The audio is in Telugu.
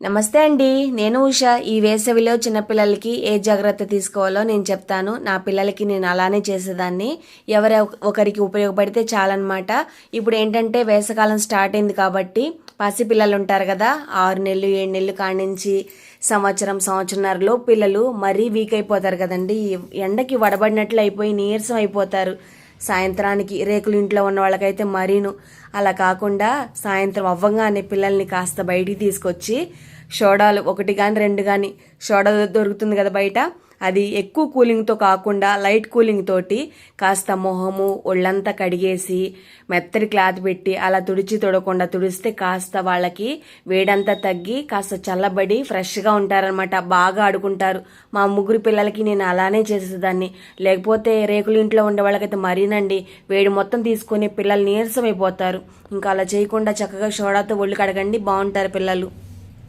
నమస్తే అండి నేను ఉష. ఈ వేసవిలో చిన్నపిల్లలకి ఏ జాగ్రత్త తీసుకోవాలో నేను చెప్తాను. నా పిల్లలకి నేను అలానే చేసేదాన్ని. ఎవరు ఒకరికి ఉపయోగపడితే చాలన్నమాట. ఇప్పుడు ఏంటంటే వేసవకాలం స్టార్ట్ అయింది కాబట్టి పసి పిల్లలు ఉంటారు కదా ఆరు నెలలు ఏడు నెలలు కానించి సంవత్సరం సంవత్సరంన్నరలో పిల్లలు మరీ వీక్ అయిపోతారు కదండి. ఎండకి వడబడినట్లు అయిపోయి నీరసం అయిపోతారు. సాయంత్రానికి రేకులు ఇంట్లో ఉన్న వాళ్ళకైతే మరీను. అలా కాకుండా సాయంత్రం అవ్వగానే పిల్లల్ని కాస్త బయటికి తీసుకొచ్చి షోడాలు ఒకటి కానీ రెండు కానీ సోడా దొరుకుతుంది కదా బయట. అది ఎక్కువ కూలింగ్తో కాకుండా లైట్ కూలింగ్ తోటి కాస్త మొహము ఒళ్ళంతా కడిగేసి మెత్తడి క్లాత్ పెట్టి అలా తుడిచి తొడకుండా తుడిస్తే కాస్త వాళ్ళకి వేడంతా తగ్గి కాస్త చల్లబడి ఫ్రెష్గా ఉంటారనమాట బాగా ఆడుకుంటారు. మా ముగ్గురు పిల్లలకి నేను అలానే చేసేదాన్ని లేకపోతే రేకులు ఇంట్లో ఉండే వాళ్ళకైతే మరీనండి. వేడి మొత్తం తీసుకొని పిల్లలు నీరసం అయిపోతారు. ఇంకా అలా చేయకుండా చక్కగా షోడాతో ఒళ్ళు కడగండి బాగుంటారు పిల్లలు.